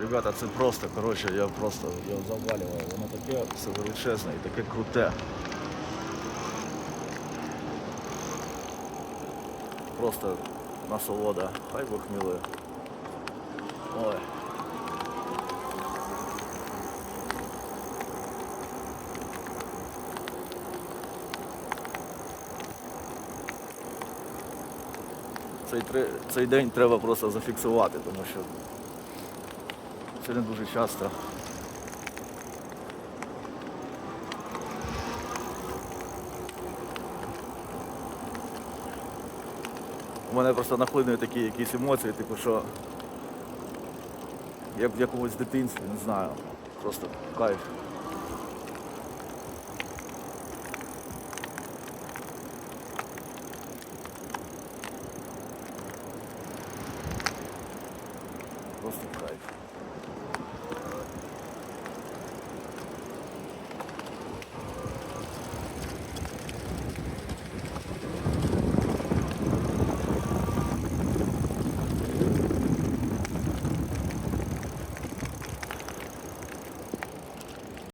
Ребята, це просто, коротше, я просто його завалював. Воно таке все величезне і таке круте. Просто насолода. Хай Бог милує. Ой. Цей, цей день треба просто зафіксувати, тому що це не дуже часто. У мене просто нахлинують такі якісь емоції, типу, що як в якомусь дитинстві, не знаю. Просто кайф. Просто кайф.